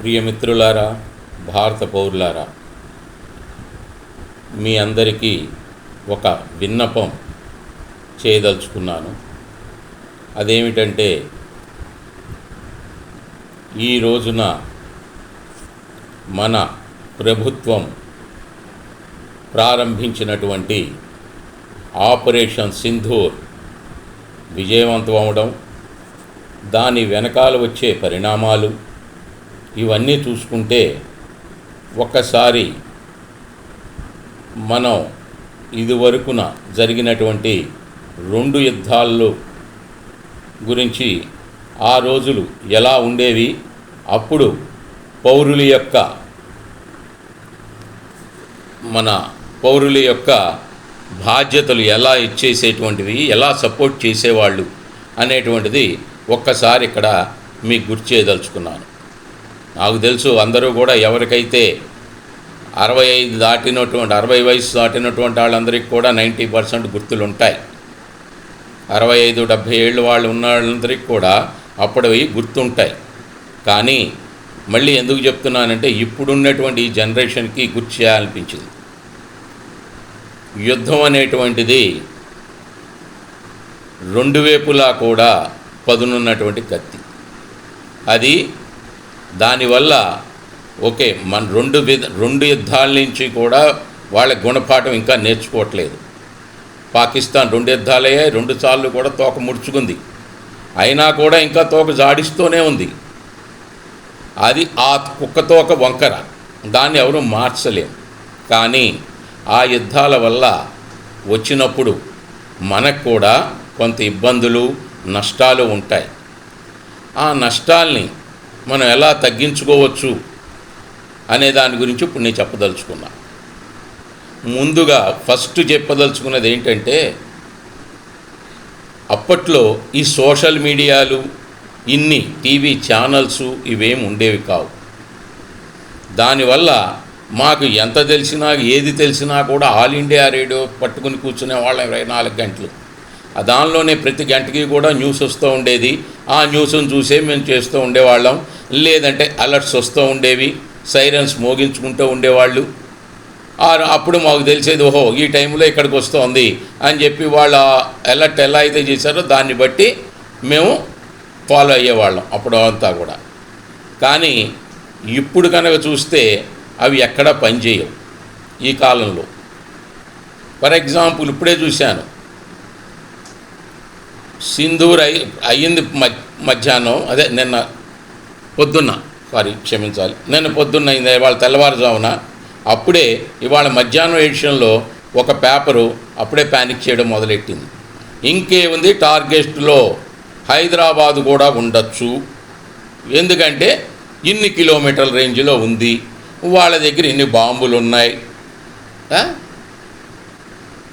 ప్రియమిత్రులారా భారత పౌరులారా మీ అందరికీ ఒక విన్నపం చేయదలుచుకున్నాను. అదేమిటంటే ఈ రోజున మన ప్రభుత్వం ప్రారంభించినటువంటి ఆపరేషన్ సింధూర్ విజయవంతం అవడం దాని వెనకాల వచ్చే పరిణామాలు ఇవన్నీ చూసుకుంటే ఒక్కసారి మనం ఇదివరకున జరిగినటువంటి రెండు యుద్ధాల్లో గురించి ఆ రోజులు ఎలా ఉండేవి? అప్పుడు పౌరుల యొక్క మన పౌరుల యొక్క బాధ్యతలు ఎలా ఇచ్చేసేటువంటివి ఎలా సపోర్ట్ చేసేవాళ్ళు అనేటువంటిది ఒక్కసారి ఇక్కడ మీకు గుర్తు చేయదలుచుకున్నాను. నాకు తెలుసు అందరూ కూడా ఎవరికైతే అరవై ఐదు దాటినటువంటి అరవై వయసు దాటినటువంటి వాళ్ళందరికీ కూడా నైంటీ పర్సెంట్ గుర్తులు ఉంటాయి అరవై ఐదు డెబ్భై ఏళ్ళు వాళ్ళు ఉన్న వాళ్ళందరికీ కూడా అప్పటివి గుర్తుంటాయి. కానీ మళ్ళీ ఎందుకు చెప్తున్నానంటే ఇప్పుడున్నటువంటి ఈ జనరేషన్కి గుర్తు చేయాలనిపించింది. యుద్ధం అనేటువంటిది రెండు వైపులా కూడా పదునున్నటువంటి కత్తి అది దానివల్ల ఓకే మన రెండు విధ రెండు యుద్ధాల నుంచి కూడా వాళ్ళ గుణపాఠం ఇంకా నేర్చుకోవట్లేదు. పాకిస్తాన్ రెండు యుద్ధాలయ్యాయి రెండు సార్లు కూడా తోక ముడుచుకుంది. అయినా కూడా ఇంకా తోక జాడిస్తూనే ఉంది. అది ఆ కుక్క తోక వంకర. దాన్ని ఎవరు మార్చలేం. కానీ ఆ యుద్ధాల వల్ల వచ్చినప్పుడు మనకు కూడా కొంత ఇబ్బందులు నష్టాలు ఉంటాయి. ఆ నష్టాల్ని మనం ఎలా తగ్గించుకోవచ్చు అనే దాని గురించి ఇప్పుడు నేను చెప్పదలుచుకున్నా. ముందుగా ఫస్ట్ చెప్పదలుచుకున్నది ఏంటంటే అప్పట్లో ఈ సోషల్ మీడియాలు ఇన్ని టీవీ ఛానల్స్ ఇవేం ఉండేవి కావు. దానివల్ల మాకు ఎంత తెలిసినా ఏది తెలిసినా కూడా ఆల్ ఇండియా రేడియో పట్టుకుని కూర్చునే వాళ్ళం ఇరవై నాలుగు గంటలు. దానిలోనే ప్రతి గంటకి కూడా న్యూస్ వస్తూ ఉండేది. ఆ న్యూస్ని చూసే మేము చేస్తూ ఉండేవాళ్ళం. లేదంటే అలర్ట్స్ వస్తూ ఉండేవి సైరన్స్ మోగించుకుంటూ ఉండేవాళ్ళు. అప్పుడు మాకు తెలిసేది ఓహో ఈ టైంలో ఇక్కడికి వస్తుంది అని చెప్పి వాళ్ళ అలర్ట్ ఎలా అయితే చేశారో దాన్ని బట్టి మేము ఫాలో అయ్యేవాళ్ళం అప్పుడు అంతా కూడా. కానీ ఇప్పుడు కనుక చూస్తే అవి ఎక్కడా పనిచేయవు ఈ కాలంలో. ఫర్ ఎగ్జాంపుల్ ఇప్పుడే చూశాను. సింధూర్ అయి అయ్యింది మ- మధ్యాహ్నం. అదే నిన్న పొద్దున్న. సారీ క్షమించాలి. నిన్న పొద్దున్న అయింది ఇవాళ తెల్లవారుజామున. అప్పుడే ఇవాళ మధ్యాహ్నం ఎడిషన్లో ఒక పేపరు అప్పుడే ప్యానిక్ చేయడం మొదలెట్టింది. ఇంకేముంది? టార్గెస్ట్లో హైదరాబాద్ కూడా ఉండొచ్చు. ఎందుకంటే ఇన్ని కిలోమీటర్ల రేంజ్లో ఉంది. వాళ్ళ దగ్గర ఇన్ని బాంబులు ఉన్నాయి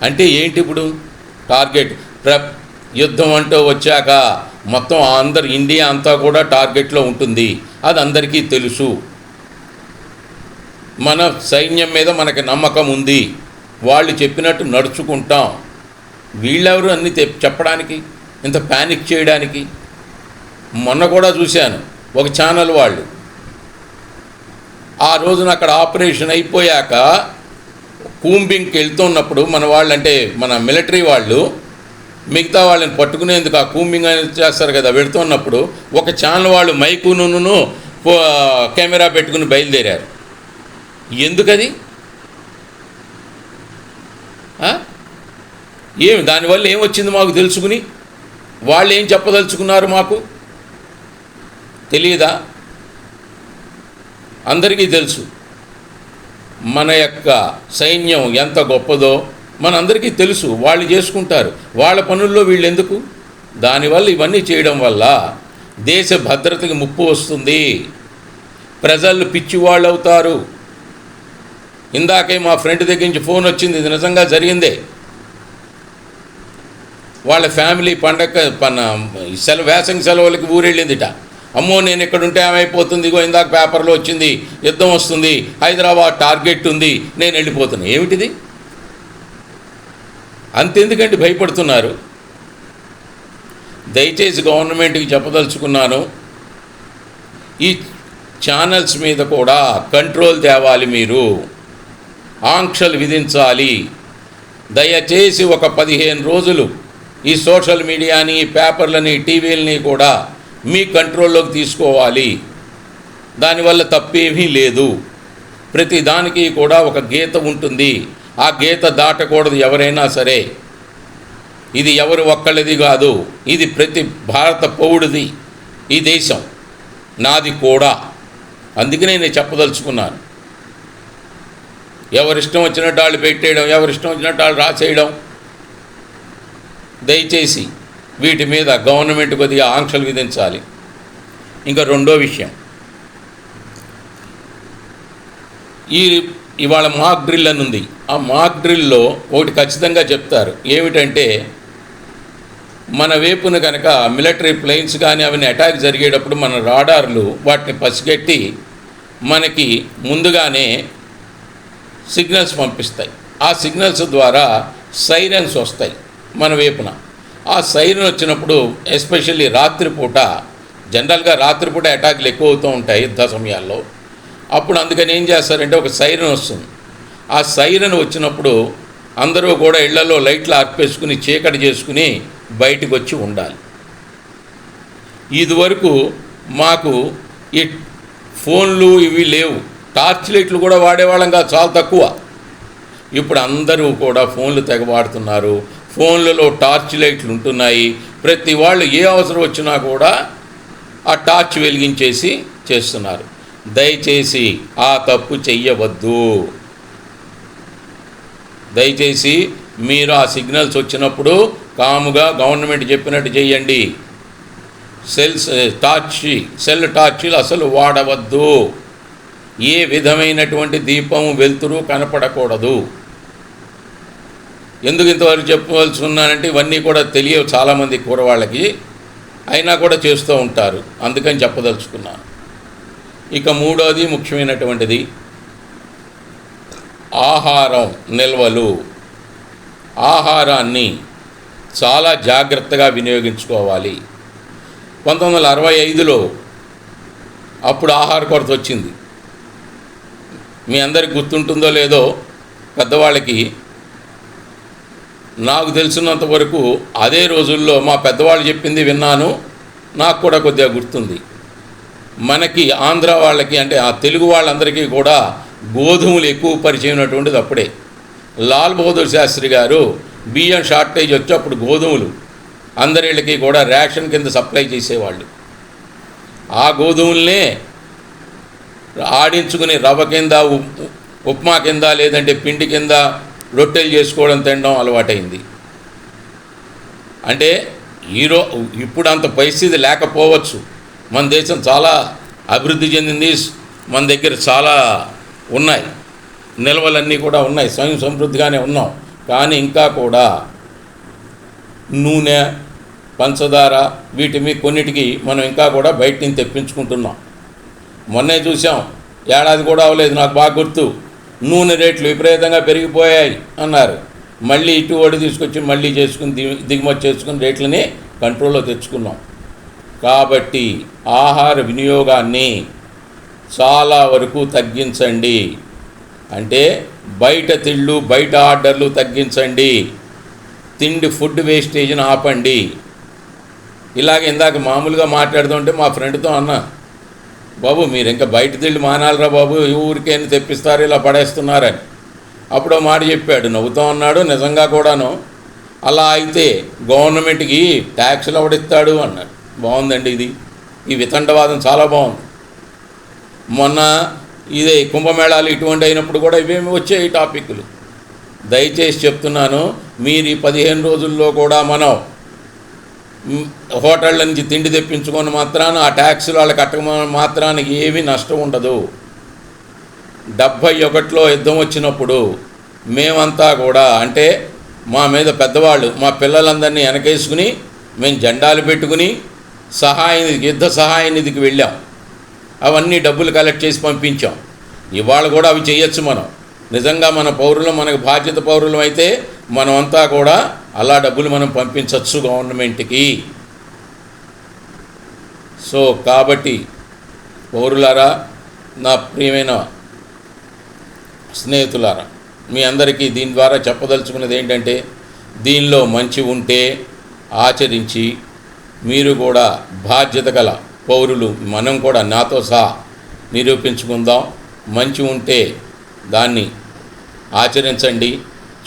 అంటే ఏంటి ఇప్పుడు టార్గెట్ ప్ర యుద్ధం అంటూ వచ్చాక మొత్తం అందరు ఇండియా అంతా కూడా టార్గెట్లో ఉంటుంది. అది అందరికీ తెలుసు. మన సైన్యం మీద మనకి నమ్మకం ఉంది. వాళ్ళు చెప్పినట్టు నడుచుకుంటాం. వీళ్ళెవరు అన్ని చెప్పడానికి? ఇంత ప్యానిక్ చేయడానికి? మొన్న కూడా చూశాను. ఒక ఛానల్ వాళ్ళు. ఆ రోజున అక్కడ ఆపరేషన్ అయిపోయాక కూంబింగ్కి వెళ్తున్నప్పుడు మన వాళ్ళు అంటే మన మిలిటరీ వాళ్ళు మిగతా వాళ్ళని పట్టుకునేందుకు ఆ కూంబింగ్ అనేది చేస్తారు కదా పెడుతున్నప్పుడు ఒక ఛానల్ వాళ్ళు మైకును కెమెరా పెట్టుకుని బయలుదేరారు. ఎందుకది? ఏమి దానివల్ల ఏమొచ్చింది మాకు తెలుసుకుని? వాళ్ళు ఏం చెప్పదలుచుకున్నారు మాకు? తెలియదా అందరికీ తెలుసు. మన యొక్క సైన్యం ఎంత గొప్పదో మనందరికీ తెలుసు వాళ్ళు చేసుకుంటారు. వాళ్ళ పనుల్లో వీళ్ళు ఎందుకు దానివల్ల ఇవన్నీ చేయడం వల్ల దేశ భద్రతకి ముప్పు వస్తుంది. ప్రజలు పిచ్చివాళ్ళు అవుతారు ఇందాకే మా ఫ్రెండ్ దగ్గర నుంచి ఫోన్ వచ్చింది ఇది నిజంగా జరిగిందే. వాళ్ళ ఫ్యామిలీ పండగ పన్న సెలవు వేసంగి సెలవులకి ఊరెళ్ళిందిట. అమ్మో నేను ఇక్కడ ఉంటే ఏమైపోతుంది? ఇగో ఇందాక పేపర్లో వచ్చింది యుద్ధం వస్తుంది హైదరాబాద్ టార్గెట్ ఉంది నేను వెళ్ళిపోతున్నా. ఏమిటిది? అంతెందుకంటే భయపడుతున్నారు? దయచేసి గవర్నమెంట్కి చెప్పదలుచుకున్నాను. ఈ ఛానల్స్ మీద కూడా కంట్రోల్ తేవాలి మీరు. ఆంక్షలు విధించాలి. దయచేసి ఒక పదిహేను రోజులు ఈ సోషల్ మీడియాని పేపర్లని టీవీలని కూడా మీ కంట్రోల్లోకి తీసుకోవాలి. దానివల్ల తప్పేమీ లేదు. ప్రతి దానికి కూడా ఒక గీత ఉంటుంది. ఆ గీత దాటకూడదు ఎవరైనా సరే. ఇది ఎవరు ఒక్కళ్ళది కాదు. ఇది ప్రతి భారత పౌరుడిది. ఈ దేశం. నాది కూడా. అందుకనే నేను చెప్పదలుచుకున్నాను. ఎవరిష్టం వచ్చినట్టు వాళ్ళు పెట్టేయడం ఎవరిష్టం వచ్చినట్టు వాళ్ళు రాసేయడం. దయచేసి వీటి మీద గవర్నమెంట్ కొద్దిగా ఆంక్షలు విధించాలి. ఇంకా రెండో విషయం. ఈ ఇవాళ మాక్ డ్రిల్ అని ఉంది. ఆ మాక్ డ్రిల్లో ఒకటి ఖచ్చితంగా చెప్తారు. ఏమిటంటే మన వైపున కనుక మిలిటరీ ప్లేన్స్ కానీ అవన్నీ అటాక్ జరిగేటప్పుడు మన రాడార్లు వాటిని పసిగట్టి మనకి ముందుగానే సిగ్నల్స్ పంపిస్తాయి. ఆ సిగ్నల్స్ ద్వారా సైరన్స్ వస్తాయి మన వైపున. ఆ సైరన్ వచ్చినప్పుడు ఎస్పెషల్లీ రాత్రిపూట జనరల్గా రాత్రిపూట అటాక్లు ఎక్కువ అవుతూ ఉంటాయి యుద్ధ సమయాల్లో. అప్పుడు అందుకని ఏం చేస్తారంటే ఒక సైరన్ వస్తుంది. ఆ సైరన్ వచ్చినప్పుడు అందరూ కూడా ఇళ్ళలో లైట్లు ఆర్పేసుకుని చీకటి చేసుకుని బయటకు వచ్చి ఉండాలి. ఇదివరకు మాకు ఈ ఫోన్లు ఇవి లేవు. టార్చ్ లైట్లు కూడా వాడేవాళ్ళం కాదు చాలా తక్కువ. ఇప్పుడు అందరూ కూడా ఫోన్లు తెగ వాడుతున్నారు ఫోన్లలో టార్చ్ లైట్లు ఉంటున్నాయి. ప్రతి వాళ్ళు ఏ అవసరం వచ్చినా కూడా ఆ టార్చ్ వెలిగించేసి చేస్తున్నారు. దయచేసి ఆ తప్పు చెయ్యవద్దు. దయచేసి మీరు ఆ సిగ్నల్స్ వచ్చినప్పుడు కాముగా గవర్నమెంట్ చెప్పినట్టు చేయండి. సెల్స్ టార్చి సెల్ టార్చీలు అసలు వాడవద్దు. ఏ విధమైనటువంటి దీపం వెలుతురు కనపడకూడదు. ఎందుకు ఇంతవరకు చెప్పవలసి ఉన్నానంటే ఇవన్నీ కూడా తెలియవు చాలామంది కూరవాళ్ళకి. అయినా కూడా చేస్తూ ఉంటారు. అందుకని చెప్పదలుచుకున్నాను. ఇక మూడోది ముఖ్యమైనటువంటిది. ఆహారం నిల్వలు. ఆహారాన్ని చాలా జాగ్రత్తగా వినియోగించుకోవాలి. పంతొమ్మిది వందల అరవై ఐదులో అప్పుడు ఆహార కొరత వచ్చింది. మీ అందరికి గుర్తుంటుందో లేదో పెద్దవాళ్ళకి నాకు తెలిసినంత వరకు అదే రోజుల్లో మా పెద్దవాళ్ళు చెప్పింది విన్నాను. నాకు కూడా కొద్దిగా గుర్తుంది. మనకి ఆంధ్ర వాళ్ళకి అంటే ఆ తెలుగు వాళ్ళందరికీ కూడా గోధుమలు ఎక్కువ పరిచయమైనటువంటిది అప్పుడే. లాల్ బహదూర్ శాస్త్రి గారు బియ్యం షార్టేజ్ వచ్చి అప్పుడు గోధుమలు అందరిళ్ళకి కూడా రేషన్ కింద సప్లై చేసేవాళ్ళు. ఆ గోధుమల్నే ఆడించుకుని రవ్వ కింద ఉప్- ఉప్మా కింద లేదంటే పిండి కింద రొట్టెలు చేసుకోవడం తినడం అలవాటైంది. అంటే ఈరో ఇప్పుడు అంత పరిస్థితి లేకపోవచ్చు. మన దేశం చాలా అభివృద్ధి చెందింది మన దగ్గర చాలా ఉన్నాయి. నిల్వలన్నీ కూడా ఉన్నాయి. స్వయం సమృద్ధిగానే ఉన్నాం. కానీ ఇంకా కూడా నూనె పంచదార వీటి మీ కొన్నిటికి మనం ఇంకా కూడా బయట నుంచి తెప్పించుకుంటున్నాం. మొన్నే చూసాం ఏడాది కూడా అవ్వలేదు నాకు బాగా గుర్తు. నూనె రేట్లు విపరీతంగా పెరిగిపోయాయి అన్నారు. మళ్ళీ ఇటు ఒడి తీసుకొచ్చి మళ్ళీ చేసుకుని దిగు దిగుమతి చేసుకుని రేట్లని కంట్రోల్లో తెచ్చుకున్నాం. కాబట్టి ఆహార వినియోగాన్ని చాలా వరకు తగ్గించండి. అంటే బయట తిళ్ళు బయట ఆర్డర్లు తగ్గించండి. తిండి ఫుడ్ వేస్టేజ్ని ఆపండి. ఇలాగ ఇందాక మామూలుగా మాట్లాడుతుంటే మా ఫ్రెండ్తో అన్నా బాబు మీరు ఇంకా బయట తిళ్ళు మానాలరా బాబు ఈ తెప్పిస్తారు ఇలా పడేస్తున్నారని. అప్పుడు మాట చెప్పాడు. నవ్వుతూ ఉన్నాడు నిజంగా కూడాను అలా అయితే గవర్నమెంట్కి ట్యాక్సులు ఎవడిస్తాడు? అన్నాడు. బాగుందండి ఇది. ఈ వితండవాదం చాలా బాగుంది. మొన్న ఇదే కుంభమేళాలు ఇటువంటి అయినప్పుడు కూడా ఇవేమి వచ్చాయి టాపిక్లు. దయచేసి చెప్తున్నాను మీరు ఈ పదిహేను రోజుల్లో కూడా మనం హోటళ్ళ నుంచి తిండి తెప్పించుకొని మాత్రాన ఆ ట్యాక్సులు వాళ్ళకి కట్టక మాత్రానికి ఏమీ నష్టం ఉండదు. డెబ్భై ఒకటిలో యుద్ధం వచ్చినప్పుడు మేమంతా కూడా అంటే మా మీద పెద్దవాళ్ళు మా పిల్లలందరినీ వెనకేసుకుని మేము జెండాలు పెట్టుకుని సహాయ యుద్ధ సహాయ నిధికి వెళ్ళాం. అవన్నీ డబ్బులు కలెక్ట్ చేసి పంపించాం. ఇవాళ కూడా అవి చేయొచ్చు మనం. నిజంగా మన పౌరులు మనకు బాధ్యత పౌరులం అయితే మనమంతా కూడా అలా డబ్బులు మనం పంపించవచ్చు గవర్నమెంట్కి. సో కాబట్టి పౌరులారా నా ప్రియమైన స్నేహితులారా మీ అందరికీ దీని ద్వారా చెప్పదలుచుకున్నది ఏంటంటే దీనిలో మంచి ఉంటే ఆచరించి మీరు కూడా బాధ్యత గల పౌరులు మనం కూడా నాతో సహా నిరూపించుకుందాం. మంచి ఉంటే దాన్ని ఆచరించండి.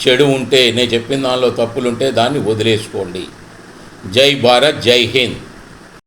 చెడు ఉంటే నేను చెప్పిన దానిలో తప్పులుంటే దాన్ని వదిలేసుకోండి. జై భారత్ జై హింద్.